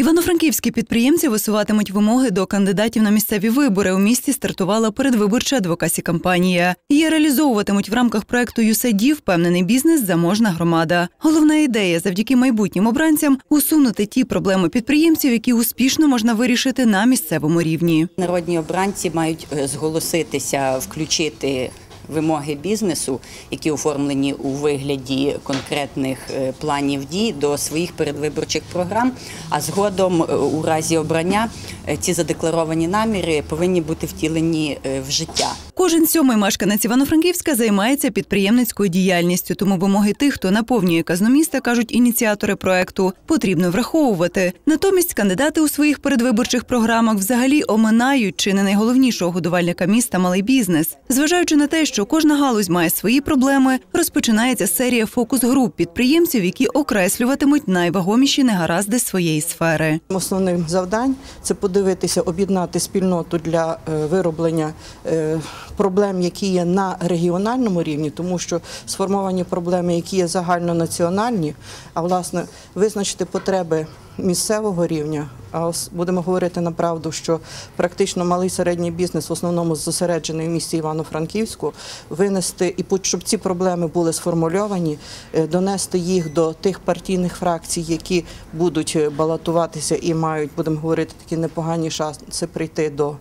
Івано-франківські підприємці висуватимуть вимоги до кандидатів на місцеві вибори. У місті стартувала передвиборча адвокасі кампанія. Її реалізовуватимуть в рамках проекту «ЮСАДІ» впевнений бізнес заможна громада. Головна ідея завдяки майбутнім обранцям усунути ті проблеми підприємців, які успішно можна вирішити на місцевому рівні. Народні обранці мають е, зголоситися, включити вимоги бізнесу, які оформлені у вигляді конкретних е, планів дій до своїх передвиборчих програм. А згодом, е, у разі обрання, е, ці задекларовані наміри повинні бути втілені в життя. Кожен сьомий мешканець Івано-Франківська займається підприємницькою діяльністю, тому вимоги тих, хто наповнює казну міста, кажуть ініціатори проекту, потрібно враховувати. Натомість кандидати у своїх передвиборчих програмах взагалі оминають чи не найголовнішого годувальника міста малий бізнес. Зважаючи на те, що кожна галузь має свої проблеми, розпочинається серія фокус-груп підприємців, які окреслюватимуть найвагоміші негаразди своєї сфери. Основним завдань це подивитися, об'єднати спільноту для е, вироблення е, проблем, які є на регіональному рівні, тому що сформовані проблеми, які є загальнонаціональні, а власне визначити потреби місцевого рівня. А будемо говорити на правду, що практично малий середній бізнес в основному зосереджений в місті Івано-Франківську, винести і щоб ці проблеми були сформульовані, е, донести їх до тих партійних фракцій, які будуть е, балотуватися і мають, будемо говорити, такі непогані шанси прийти до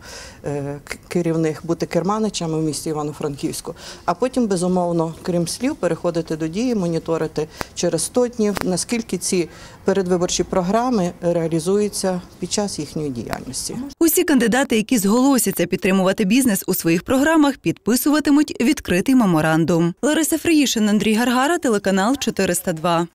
е, керівних, бути керманичами в місті Івано-Франківську. А потім, безумовно, крім слів, переходити до дії, моніторити через 100 днів, наскільки ці передвиборчі програми реалізуються під час їхньої діяльності. Усі кандидати, які зголосяться підтримувати бізнес у своїх програмах, підписуватимуть відкритий меморандум. Лариса Фриїшин, Андрій Гаргара, телеканал 402.